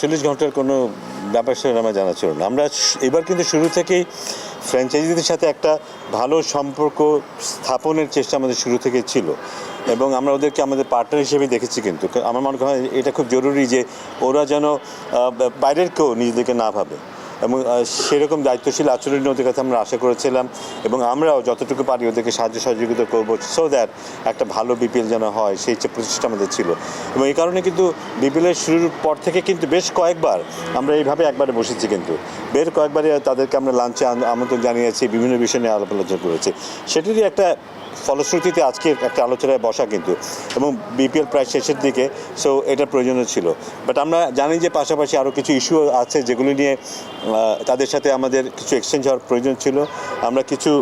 চল্লিশ ঘণ্টার কোনো ব্যাপার সেটা আমার জানা ছিল না। আমরা এবার কিন্তু শুরু থেকেই ফ্র্যাঞ্চাইজিদের সাথে একটা ভালো সম্পর্ক স্থাপনের চেষ্টা আমাদের শুরু থেকে ছিল এবং আমরা ওদেরকে আমাদের পার্টনার হিসেবে দেখেছি কিন্তু। আমার মনে হয় এটা খুব জরুরি যে ওরা যেন বাইরের কেউ নিজেদেরকে না ভাবে। এবং সেরকম দায়িত্বশীল আচরণ ওদের কাছে আমরা আশা করেছিলাম এবং আমরাও যতটুকু পারি ওদেরকে সাহায্য সহযোগিতা করব সো দ্যাট একটা ভালো বিপিএল যেন হয়, সেই প্রচেষ্টা আমাদের ছিল। এবং এই কারণে কিন্তু বিপিএলের শুরুর পর থেকে কিন্তু বেশ কয়েকবার আমরা এইভাবে একবারে বসেছি কিন্তু। বের কয়েকবারই তাদেরকে আমরা লাঞ্চে আমন্ত্রণ জানিয়েছি, বিভিন্ন বিষয় নিয়ে আলাপ আলোচনা করেছি। সেটারই একটা ফলশ্রুতিতে আজকে একটা আলোচনায় বসা কিন্তু। এবং বিপিএল প্রায় শেষের দিকে সো এটা প্রয়োজনীয় ছিল। বাট আমরা জানি যে পাশাপাশি আরও কিছু ইস্যু আছে যেগুলি নিয়ে তাদের সাথে আমাদের কিছু এক্সচেঞ্জ হওয়ার প্রয়োজন ছিল। আমরা কিছু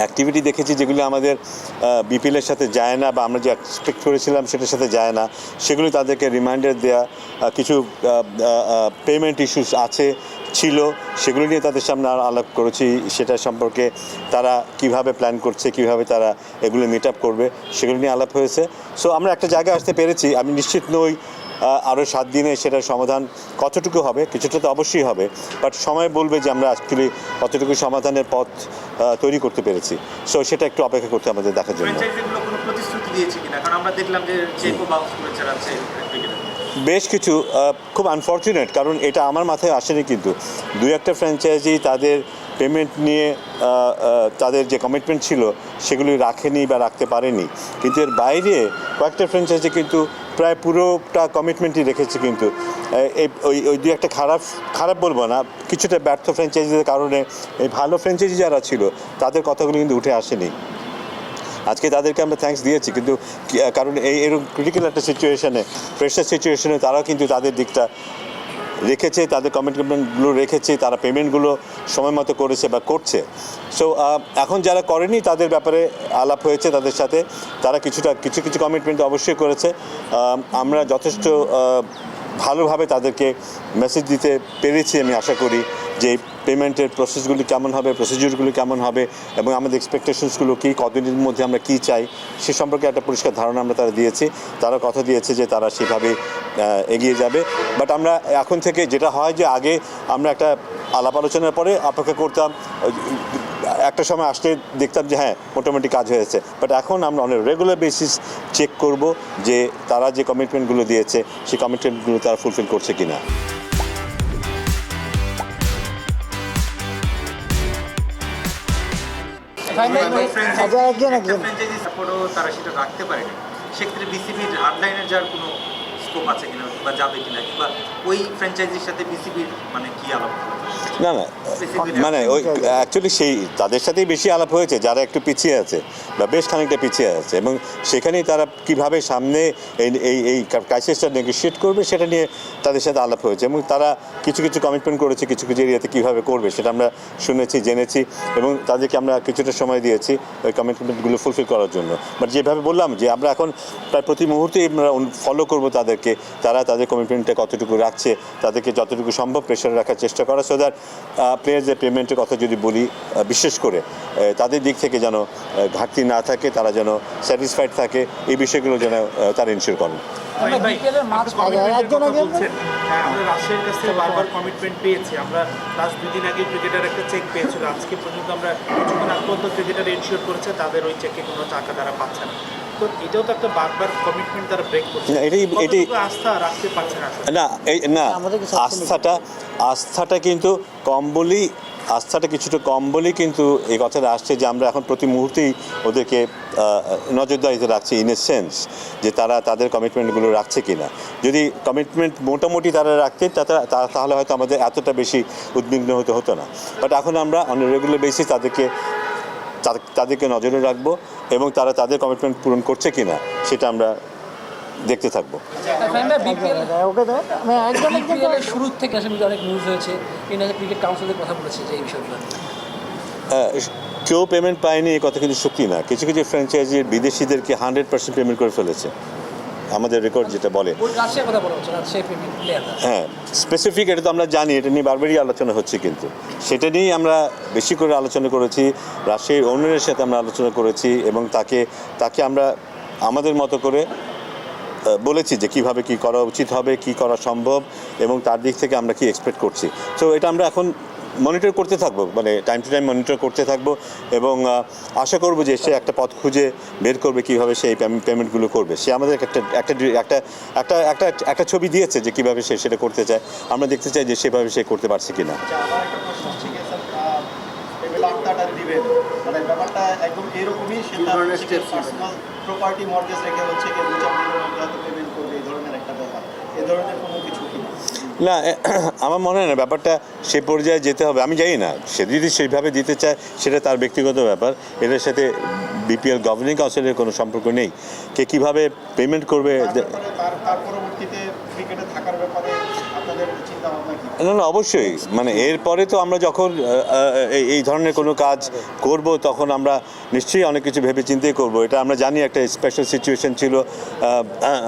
অ্যাক্টিভিটি দেখেছি যেগুলো আমাদের বিপিএলের সাথে যায় না বা আমরা যে এক্সপেক্ট করেছিলাম সেটার সাথে যায় না। সেগুলি তাদেরকে রিমাইন্ডার দেওয়া কিছু পেমেন্ট ইস্যুস আছে, ছিল। সেগুলো নিয়ে তাদের সামনে আলাপ করেছি। সেটা সম্পর্কে তারা কীভাবে প্ল্যান করছে, কীভাবে তারা এগুলো মিট আপ করবে, সেগুলো নিয়ে আলাপ হয়েছে। সো আমরা একটা জায়গায় আসতে পেরেছি। আমি নিশ্চিত নই আরও সাত দিনে সেটার সমাধান কতটুকু হবে? কিছুটা তো অবশ্যই হবে বাট সময় বলবে যে আমরা অ্যাকচুয়ালি কতটুকু সমাধানের পথ তৈরি করতে পেরেছি। সো সেটা একটু অপেক্ষা করতে আমাদের দেখার জন্য। বেশ কিছু খুব আনফর্চুনেট কারণ এটা আমার মাথায় আসেনি কিন্তু। দুই একটা ফ্র্যাঞ্চাইজি তাদের পেমেন্ট নিয়ে তাদের যে কমিটমেন্ট ছিল সেগুলি রাখেনি বা রাখতে পারেনি। কিন্তু এর বাইরে কয়েকটা ফ্র্যাঞ্চাইজি কিন্তু প্রায় পুরোটা কমিটমেন্টই রেখেছে কিন্তু। এই ওই ওই দুই একটা খারাপ খারাপ বলব না, কিছুটা ব্যর্থ ফ্র্যাঞ্চাইজিদের কারণে এই ভালো ফ্র্যাঞ্চাইজি যারা ছিল, তাদের কথাগুলো কিন্তু উঠে আসেনি। আজকে তাদেরকে আমরা থ্যাঙ্কস দিয়েছি, কিন্তু কারণ এই, এরকম ক্রিটিক্যাল একটা সিচুয়েশানে প্রেশার সিচুয়েশনে তারাও কিন্তু তাদের দিকটা রেখেছে, তাদের কমিটমেন্টগুলো রেখেছে, তারা পেমেন্টগুলো সময় মতো করেছে বা করছে। সো এখন যারা করেনি, তাদের ব্যাপারে আলাপ হয়েছে তাদের সাথে। তারা কিছুটা, কিছু কিছু কমিটমেন্ট অবশ্যই করেছে। আমরা যথেষ্ট ভালোভাবে তাদেরকে মেসেজ দিতে পেরেছি আমি আশা করি যে পেমেন্টের প্রসেসগুলি কেমন হবে প্রসিডিউরগুলি কেমন হবে এবং আমাদের এক্সপেকটেশনসগুলো কী, কতদিনের মধ্যে আমরা কী চাই, সে সম্পর্কে একটা পরিষ্কার ধারণা আমরা তারা দিয়েছি। তারা কথা দিয়েছে যে তারা সেভাবে এগিয়ে যাবে। বাট আমরা এখন থেকে যেটা হয় যে আগে আমরা একটা আলাপ আলোচনার পরে অপেক্ষা করতাম একটা সময় আসলে দেখতাম যে হ্যাঁ মোটামুটি কাজ হয়েছে বাট এখন আমরা অনেক রেগুলার বেসিস চেক করব যে তারা যে কমিটমেন্টগুলো দিয়েছে, সেই কমিটমেন্টগুলো তারা ফুলফিল করছে রাখতে পারেনি। সেক্ষেত্রে বিসিবির হার্ডলাইনের যাওয়ার কোনো স্কোপ আছে কিনা, বা যাবে কিনা, কিংবা ওই ফ্র্যাঞ্চাইজির সাথে বিসিবির মানে কি আলাপ? না না মানে ওই অ্যাকচুয়ালি সেই তাদের সাথেই বেশি আলাপ হয়েছে, যারা একটু পিছিয়ে আছে, বা বেশ খানিকটা পিছিয়ে আছে, এবং সেখানেই তারা কীভাবে সামনে এই এই এই ক্রাইসিসটা নেগোসিয়েট করবে, সেটা নিয়ে তাদের সাথে আলাপ হয়েছে, এবং তারা কিছু কিছু কমিটমেন্ট করেছে, কিছু কিছু এরিয়াতে কীভাবে করবে, সেটা আমরা শুনেছি, জেনেছি, এবং তাদেরকে আমরা কিছুটা সময় দিয়েছি ওই কমিটমেন্টগুলো ফুলফিল করার জন্য। বাট যেভাবে বললাম, যে আমরা এখন প্রায় প্রতি মুহূর্তেই আমরা ফলো করব তাদেরকে, তারা তাদের কমিটমেন্টটা কতটুকু রাখছে, তাদেরকে যতটুকু সম্ভব প্রেশার রাখার চেষ্টা করা সো দ্যাট প্লেয়ারদের পেমেন্টের কথা যদি বলি বিশেষ করে তাদের দিক থেকে যেন ঘাটতি না থাকে তারা যেন স্যাটিসফাইড থাকে এই বিষয়গুলো যেন তারা ইনশিওর করেন। আমরা হ্যাঁ আমরা রাজশাহীর কাছ থেকে বারবার কমিটমেন্ট পেয়েছি। আমরা লাস্ট দুই আগে ক্রিকেটার একটা চেক পেয়েছিল। আজকে পর্যন্ত আমরা কিছুক্ষণ আগ পর্যন্ত ক্রিকেটার এনশিওর করেছে তাদের ওই চেকে কোনো টাকা তারা পাচ্ছে না। তো এটাও তো একটা বারবার কমিটমেন্ট তারা ব্রেক করছে। না, এটাই- এটাই- আস্থা রাখতে পারছে না না এই না। আস্থাটা আস্থাটা কিন্তু কম বলেই আস্থাটা কিছুটা কম বলেই কিন্তু এই কথাটা আসছে যে আমরা এখন প্রতি মুহূর্তেই ওদেরকে নজরদারিতে রাখছি ইন এ সেন্স যে তারা তাদের কমিটমেন্টগুলো রাখছে কি না যদি কমিটমেন্ট মোটামুটি তারা রাখতে তাহলে হয়তো আমাদের এতটা বেশি উদ্বিগ্ন হতে হতো না। বাট এখন আমরা অন রেগুলার বেসিস তাদেরকে তাদেরকে নজরে রাখব এবং তারা তাদের কমিটমেন্ট পূরণ করছে কি না সেটা আমরা দেখতে থাকব। বিপিএল ওকে তো আমি একজন একজন বিপিএল এর শুরু থেকে অনেক নিউজ হয়েছে। ক্রিকেট কাউন্সিলের কথা বলেছে যে এই বিষয়গুলো। কেউ পেমেন্ট পায়নি এ কথা কিন্তু সত্যি না। কিছু কিছু ফ্র্যাঞ্চাইজির বিদেশিদেরকে হান্ড্রেড পার্সেন্ট পেমেন্ট করে ফেলেছে। আমাদের রেকর্ড যেটা বলে। রাশিয়ার হ্যাঁ স্পেসিফিক এটা তো আমরা জানি এটা নিয়ে বারবারই আলোচনা হচ্ছে কিন্তু। সেটা নিয়েই আমরা বেশি করে আলোচনা করেছি রাজশাহীর ওনারের সাথে আমরা আলোচনা করেছি এবং তাকে তাকে আমরা আমাদের মতো করে বলেছি যে কীভাবে কি করা উচিত হবে কি করা সম্ভব এবং তার দিক থেকে আমরা কি এক্সপেক্ট করছি। তো এটা আমরা এখন মনিটর করতে থাকব মানে টাইম টু টাইম মনিটর করতে থাকব এবং আশা করব যে সে একটা পথ খুঁজে বের করবে কীভাবে সেই পেমেন্টগুলো করবে। সে আমাদের একটা একটা একটা একটা একটা একটা ছবি দিয়েছে যে কীভাবে সে সেটা করতে চায়। আমরা দেখতে চাই যে সেভাবে সে করতে পারছে বার্তাটা দিবেন মানে ব্যাপারটা একদম এরকমই সে প্রপার্টি মর্গেজ রেখে হচ্ছে কি দু চার দিনের মধ্যে হয়তো পেমেন্ট করবে এই ধরনের একটা ব্যাপার। এই ধরনের কোনো কি না আমার মনে হয় না ব্যাপারটা সে পর্যায়ে যেতে হবে। আমি জানি না সে যদি সেইভাবে দিতে চায় সেটা তার ব্যক্তিগত ব্যাপার। এটার সাথে বিপিএল গভর্নিং কাউন্সিলের কোনো সম্পর্ক নেই। কে কীভাবে পেমেন্ট করবে না না অবশ্যই। মানে এরপরে তো আমরা যখন এই- ধরনের কোনো কাজ করব তখন আমরা নিশ্চয়ই অনেক কিছু ভেবে চিন্তেই করব। এটা আমরা জানি একটা স্পেশাল সিচুয়েশন ছিল।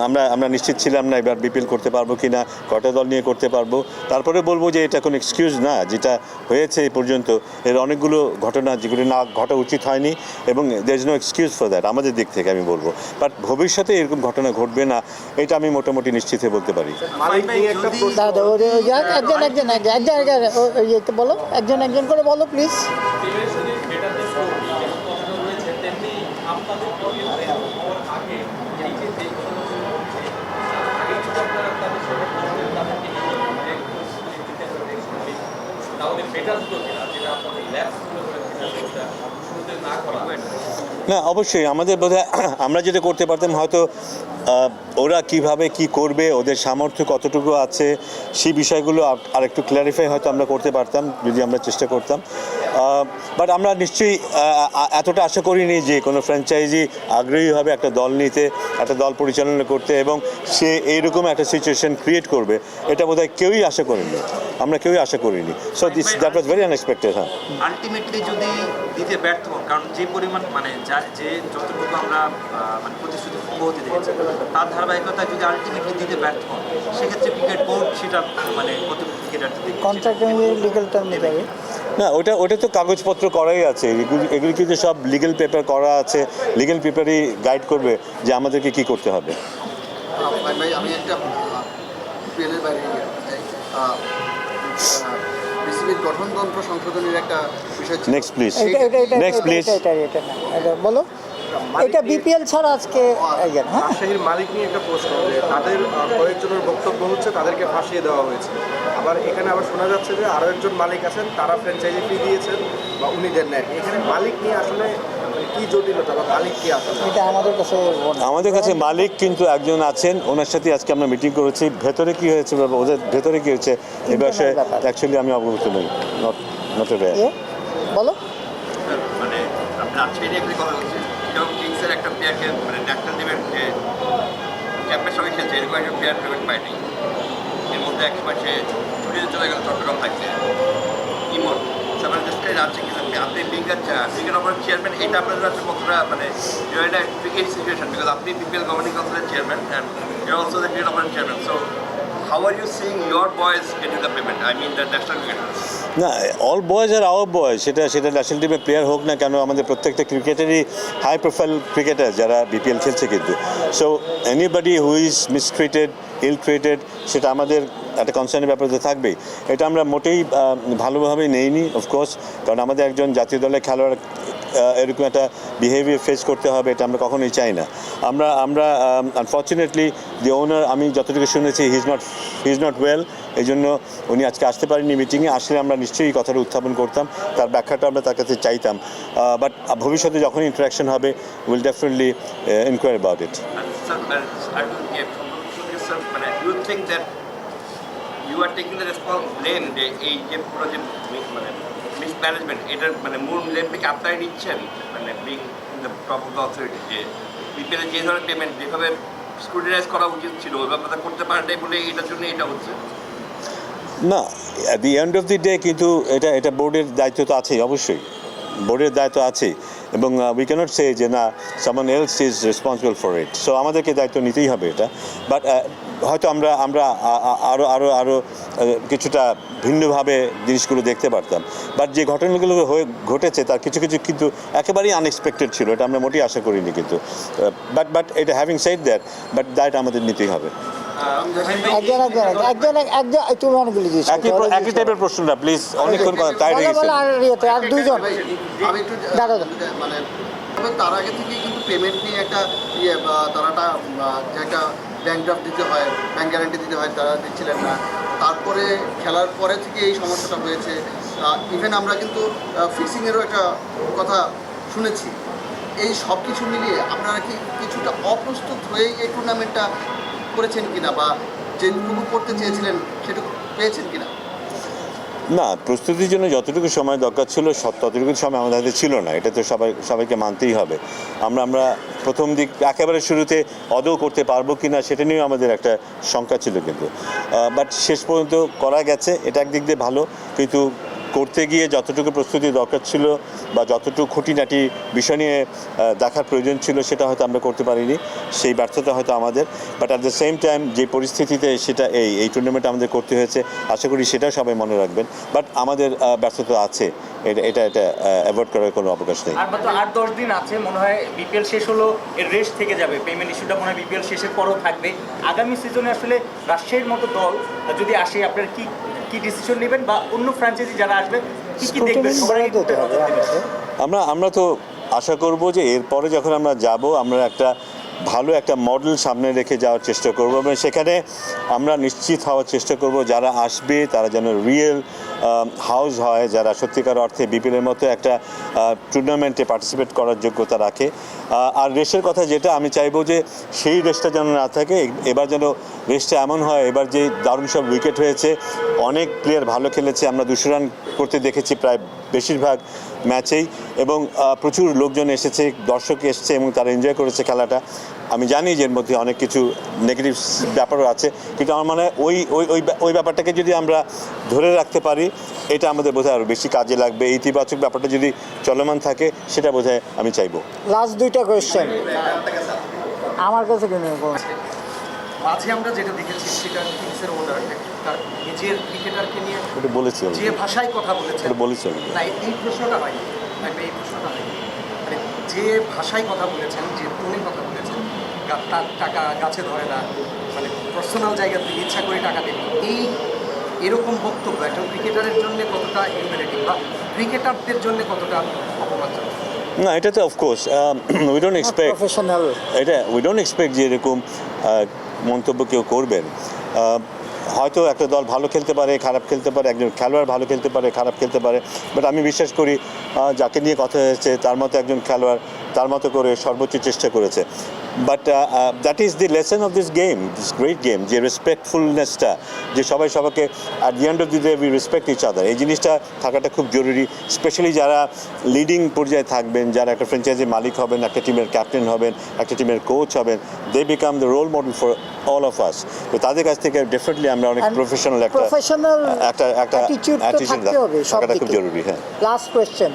আমরা আমরা নিশ্চিত ছিলাম না এবার বিপিএল করতে পারব কি না কটা দল নিয়ে করতে পারব। তারপরে বলব যে এটা কোনো এক্সকিউজ না যেটা হয়েছে এই পর্যন্ত। এর অনেকগুলো ঘটনা যেগুলো না ঘটা উচিত হয়নি এবং there is no excuse for that আমাদের দিক থেকে আমি বলব। বাট ভবিষ্যতে এরকম ঘটনা ঘটবে না এটা আমি মোটামুটি নিশ্চিত হয়ে বলতে পারি। একজন একজন একজন একজন বলো একজন একজন করে বলো প্লিজ না অবশ্যই, আমাদের বোধ আমরা যেটা করতে পারতাম, হয়তো ওরা কীভাবে কি করবে, ওদের সামর্থ্য কতটুকু আছে, সেই বিষয়গুলো আর- একটু ক্ল্যারিফাই হয়তো আমরা করতে পারতাম, যদি আমরা চেষ্টা করতাম। বাট আমরা নিশ্চয়ই এতটা আশা করিনি যে কোনো ফ্র্যাঞ্চাইজি আগ্রহী হবে একটা দল নিতে একটা দল পরিচালনা করতে এবং সে এইরকম একটা সিচুয়েশন ক্রিয়েট করবে। এটা বোধহয় কেউই আশা করিনি। আমরা কেউই আশা করিনি। So this that was very unexpected হ্যাঁ। আলটিমেটলি যদি দিতে ব্যর্থ হন কারণ যে পরিমাণ মানে যে যতটুকু আমরা মানে প্রতিশ্রুতি ভঙ্গ হতে দেখেছি তার ধারাবাহিকতায় যদি আলটিমেটলি দিতে ব্যর্থ হন সেক্ষেত্রে ক্রিকেট বোর্ড সেটা মানে কতটুকু ক্রিকেটার কন্ট্রাক্ট লিগাল টার্মে যাবে না ওটা ওটা তো কাগজপত্র করাই আছে। এগুলি কিন্তু সব লিগেল পেপার করা আছে লিগেল পেপারই গাইড করবে যে আমাদেরকে কি করতে হবে। ভাই ভাই আমি একটা পিএলের বাইরে যাই বিসিবির গঠনতন্ত্র সংশোধনের একটা বিষয় নেক্সট প্লিজ প্লিজ বলো। এটা বিপিএল ছাড়া আজকে হ্যাঁ? রাজশাহীর মালিক নিয়ে একটা প্রশ্ন যে তাদের কয়েকজনের বক্তব্য হচ্ছে তাদেরকে ফাঁসিয়ে দেওয়া হয়েছে। আবার এখানে আবার শোনা যাচ্ছে যে আরও একজন মালিক আছেন তারা ফ্র্যাঞ্চাইজি ফি দিয়েছেন বা উনি দেন নাই। এখানে মালিক নিয়ে আসলে কি জটিলতা বা মালিক কি আসলে? এটা আমাদের কাছে আমাদের কাছে মালিক কিন্তু একজন আছেন ওনার সাথে আজকে আমরা মিটিং করেছি। ভেতরে কি হয়েছে ওদের ভেতরে কি হয়েছে এ বিষয়ে অ্যাকচুয়ালি আমি অবগত নই। নট নট বলো। মানে আপনি রাজশাহী কথা যেরকম কিংসের একটা প্লেয়ারকে মানে ন্যাশনাল টিমের যে চ্যাম্পিয়ন সঙ্গে খেলছে, এরকম একটা প্লেয়ার পেমেন্ট পায়নি। এর মধ্যে এক সময় ছুটিতে চলে গেল চট্টগ্রাম থাকতে ইমন সেখানে জাস্ট রাজ্যে কিন্তু আপনি লিগের লিগের অপারেট চেয়ারম্যান এটা আপনাদের কাছে কতটা মানে এটা ক্রিকেট সিচুয়েশন বিকজ আপনি বিপিএল গভর্নিং কাউন্সিলের chairman and you're also the cricket operate chairman so how are you seeing your boys getting the payment I mean the national cricketers না all boys are our boys সেটা সেটা national টিমের player হোক না কেন, আমাদের প্রত্যেকটা ক্রিকেটারই হাই প্রোফাইল ক্রিকেটার যারা বিপিএল খেলছে কিন্তু। So anybody who is mistreated ill treated সেটা আমাদের একটা কনসার্নের ব্যাপার তো থাকবেই। এটা আমরা মোটেই ভালোভাবে নেইনি অফকোর্স কারণ আমাদের একজন জাতীয় দলের খেলোয়াড় এরকম একটা বিহেভিয়ার ফেস করতে হবে, এটা আমরা কখনোই চাই না। আমরা আমরা আনফর্চুনেটলি দি ওনার আমি যতটুকু শুনেছি he's not he's not well এই জন্য উনি আজকে আসতে পারেননি মিটিংয়ে আসলে আমরা নিশ্চয়ই এই কথাটা উত্থাপন করতাম, তার ব্যাখ্যাটা আমরা তার কাছে চাইতাম। বাট ভবিষ্যতে যখন ইন্টারাকশন হবে will definitely inquire about it you are taking the মানে মিসম্যানেজমেন্ট এটার মানে মূল ব্লেমটাকে আপনারাই নিচ্ছেন মানে being the top of the authority যে বিপিএল যে ধরনের পেমেন্ট যেভাবে স্ক্রুটিনাইজ করা উচিত ছিল ওই ব্যাপারটা করতে পারে নাই বলে এটার জন্য এটা হচ্ছে। না at the end of the day কিন্তু এটা এটা বোর্ডের দায়িত্ব তো আছেই, অবশ্যই। বোর্ডের দায়িত্ব আছে এবং উই ক্যানট সে যে না someone else is responsible for it so আমাদেরকে দায়িত্ব নিতেই হবে এটা। বাট হয়তো আমরা আমরা আরও আরও আরও কিছুটা ভিন্নভাবে জিনিসগুলো দেখতে পারতাম। বাট যে ঘটনাগুলো হয়ে ঘটেছে, তার কিছু কিছু কিন্তু একেবারেই আনএক্সপেক্টেড ছিল। এটা আমরা মোটেই আশা করিনি কিন্তু। বাট বাট এটা having said that but that আমাদের নিতেই হবে। একজন একজন একজন একজন তুমি অনেকগুলি দিয়েছ একই একই টাইপের প্রশ্নটা প্লিজ অনেকক্ষণ টাইট হয়ে বলো বলো আর ইয়েতে আর দুইজন। আমি একটু দাঁড়াও, দাঁড়াও। মানে তার আগে থেকেই কিন্তু পেমেন্ট নিয়ে একটা ইয়ে একটা, বা ব্যাংক ড্রাফট দিতে হয় ব্যাংক গ্যারান্টি দিতে হয় তারা দিচ্ছিলেন না। তারপরে খেলার পরে থেকে এই সমস্যাটা হয়েছে। ইভেন আমরা কিন্তু ফিক্সিংয়েরও একটা কথা শুনেছি। এই সব কিছু মিলিয়ে আপনারা কি কিছুটা অপ্রস্তুত হয়েই এই টুর্নামেন্টটা করেছেন কিনা বা যেটুকু করতে চেয়েছিলেন সেটুকু পেয়েছেন কিনা? না, প্রস্তুতির জন্য যতটুকু সময় দরকার ছিল, সব ততটুকু সময় আমাদের হাতে ছিল না। এটা তো সবাই, সবাইকে মানতেই হবে। আমরা আমরা প্রথম দিক একেবারে শুরুতে অদৌ করতে পারব কি না সেটা নিয়েও আমাদের একটা শঙ্কা ছিল কিন্তু। বাট শেষ পর্যন্ত করা গেছে। এটা একদিক দিয়ে ভালো, কিন্তু করতে গিয়ে যতটুকু প্রস্তুতি দরকার ছিল বা যতটুকু খুঁটিনাটি বিষয় নিয়ে দেখার প্রয়োজন ছিল সেটা হয়তো আমরা করতে পারিনি, সেই ব্যর্থতা হয়তো আমাদের। But at the same time যে পরিস্থিতিতে সেটা এই এই টুর্নামেন্ট আমাদের করতে হয়েছে, আশা করি সেটা সবাই মনে রাখবেন। বাট আমাদের ব্যর্থতা আছে, এটা এটা এটা অ্যাভয়েড করার কোনো অবকাশ নেই। আট, দশ দিন আছে, মনে হয় বিপিএল শেষ হলো, এর রেস্ট থেকে যাবে। পেমেন্ট ইস্যুটা মনে হয় বিপিএল শেষের পরও থাকবে। আগামী সিজনে আসলে রাজশাহীর মতো দল যদি আসে, আপনার কি কি ডিসিশন নেবেন বা অন্য ফ্র্যাঞ্চাইজি যারা আসবে কি কি দেখবেন? আমরা আমরা তো আশা করব যে এরপরে যখন আমরা যাব আমরা একটা ভালো একটা মডেল সামনে রেখে যাওয়ার চেষ্টা করব এবং সেখানে আমরা নিশ্চিত হওয়ার চেষ্টা করব যারা আসবে, তারা যেন রিয়েল হাউস হয়, যারা সত্যিকার অর্থে বিপিএলের মতো একটা টুর্নামেন্টে পার্টিসিপেট করার যোগ্যতা রাখে। আর রেসের কথা যেটা আমি চাইব যে সেই রেসটা যেন না থাকে, এবার যেন রেসটা এমন হয়, এবার যে দারুণ সব উইকেট হয়েছে, অনেক প্লেয়ার ভালো খেলেছে, আমরা দুশো রান করতে দেখেছি প্রায় বেশিরভাগ। ম্যাচেই এবং প্রচুর লোকজন এসেছে, দর্শক এসছে এবং তারা এনজয় করেছে খেলাটা। আমি জানি যে এর মধ্যে অনেক কিছু নেগেটিভ ব্যাপারও আছে, কিন্তু আমার মনে ওই ওই ওই ওই ব্যাপারটাকে যদি আমরা ধরে রাখতে পারি, এটা আমাদের বোধহয় আরও বেশি কাজে লাগবে। ইতিবাচক ব্যাপারটা যদি চলমান থাকে, সেটা বোধহয় আমি চাইব। লাস্ট দুইটা কোয়েশ্চেন আমার কাছে মাঝে আমরা যেটা দেখেছি সেটা কিংসের ওনার তার নিজের ক্রিকেটারকে নিয়ে বলেছি যে ভাষায় কথা বলেছেন এটা বলেছি না এই প্রশ্নটা হয় এই প্রশ্নটা হয় মানে যে ভাষায় কথা বলেছেন যে টোনে কথা বলেছেন তার টাকা গাছে ধরে না মানে পার্সোনাল জায়গা থেকে ইচ্ছা করে টাকা দেন এই এরকম বক্তব্য একটা ক্রিকেটারের জন্য কতটা ইউনিটি বা ক্রিকেটারদের জন্য কতটা অপমানজনক? না এটা তো of course we don't expect professional এটা উই ডোন্ট এক্সপেক্ট যে এরকম আহ, মন্তব্য কেউ করবেন। হয়তো একটা দল ভালো খেলতে পারে, খারাপ খেলতে পারে, একজন খেলোয়াড় ভালো খেলতে পারে, খারাপ খেলতে পারে বাট আমি বিশ্বাস করি যাকে নিয়ে কথা হয়েছে, তার মতো একজন খেলোয়াড় তার মতো করে সর্বোচ্চ চেষ্টা করেছে। But that is the lesson of this game this great game যে রেসপেক্টফুলনেসটা যে সবাই সবাইকে at the end of the day we respect each other এই জিনিসটা থাকাটা খুব জরুরি স্পেশালি যারা লিডিং পর্যায়ে থাকবেন যারা একটা ফ্র্যাঞ্চাইজির মালিক হবেন একটা টিমের ক্যাপ্টেন হবেন একটা টিমের কোচ হবেন they become the role model for all of us তো তাদের কাছ থেকে ডেফিনেটলি আমরা অনেক প্রফেশনাল একটা একটা একটা থাকতে হবে থাকাটা খুব জরুরি হ্যাঁ। লাস্ট কোয়েশ্চেন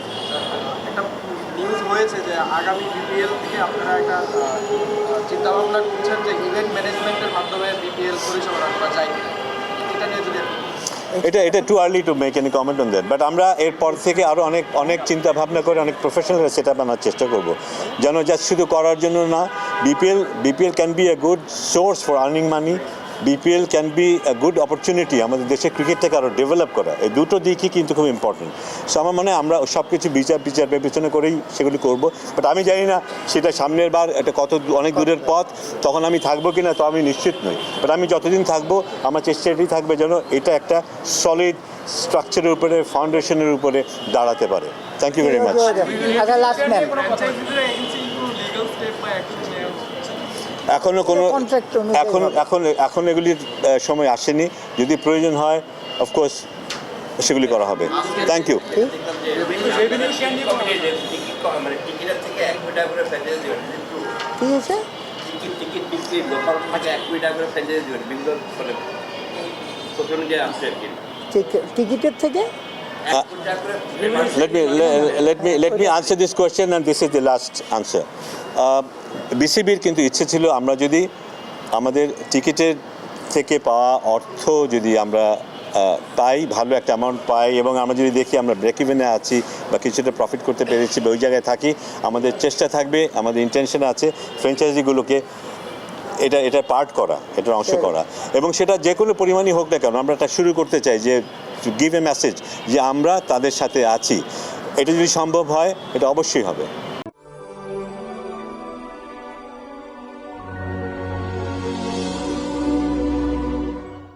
নিউজ হয়েছে যে আগামী বিপিএল থেকে আপনারা একটা চিন্তা ভাবনা করছেন যে ইভেন্ট ম্যানেজমেন্টের মাধ্যমে বিপিএল পরিচালনা করা যায় এটা নিয়ে যদি এটা এটা too early to make any comment on that but আমরা এরপর থেকে আরও অনেক অনেক চিন্তা ভাবনা করে অনেক প্রফেশনাল সেট আপ আনার চেষ্টা করব। যেন জাস্ট শুধু করার জন্য না BPL BPL can be a good source for earning money BPL can be a good opportunity আমাদের দেশের ক্রিকেটটাকে আরও ডেভেলপ করা। এই দুটো দিকই কিন্তু খুব ইম্পর্টেন্ট সো আমার মনে হয় আমরা সব কিছু বিচার বিচার বিবেচনা করেই সেগুলি করব। বাট আমি জানি না সেটা সামনের বার এটা কত অনেক দূরের পথ তখন আমি থাকব কি না তো আমি নিশ্চিত নই। বাট আমি যতদিন থাকব আমার চেষ্টা এটাই থাকবে যেন এটা একটা সলিড স্ট্রাকচারের উপরে ফাউন্ডেশনের উপরে দাঁড়াতে পারে। থ্যাংক ইউ ভেরি মাচ আচ্ছা লাস্ট ম্যান এখনও কোনো এখন এখন এখন এগুলির সময় আসেনি। যদি প্রয়োজন হয় অফকোর্স সেগুলি করা হবে। থ্যাংক ইউ মানে টিকিটের থেকে এক কোটি টাকা করে ফ্র্যাঞ্চাইজি দেবেন কি হয়েছে? টিকিট টিকিট বিক্রি লোকাল থেকে এক কোটি টাকা করে ফ্র্যাঞ্চাইজি দেবেন বেঙ্গল মানে প্রথম যে আসছে আর কি। টিক- টিকিটের থেকে? করে let me let me let me answer this question and this is the last answer. বিসিবির কিন্তু ইচ্ছে ছিল আমরা যদি আমাদের টিকিটের থেকে পাওয়া অর্থ যদি আমরা পাই ভালো একটা অ্যামাউন্ট পাই এবং আমরা যদি দেখি আমরা ব্রেক ইভেনে আছি বা কিছুটা প্রফিট করতে পেরেছি বা ওই জায়গায় থাকি আমাদের চেষ্টা থাকবে আমাদের ইন্টেনশন আছে ফ্র্যাঞ্চাইজিগুলোকে এটা এটা পার্ট করা এটার অংশ করা। এবং সেটা যে কোনো পরিমাণই হোক না কেন আমরা এটা শুরু করতে চাই যে টু গিভ এ মেসেজ যে আমরা তাদের সাথে আছি। এটা যদি সম্ভব হয়, এটা অবশ্যই হবে।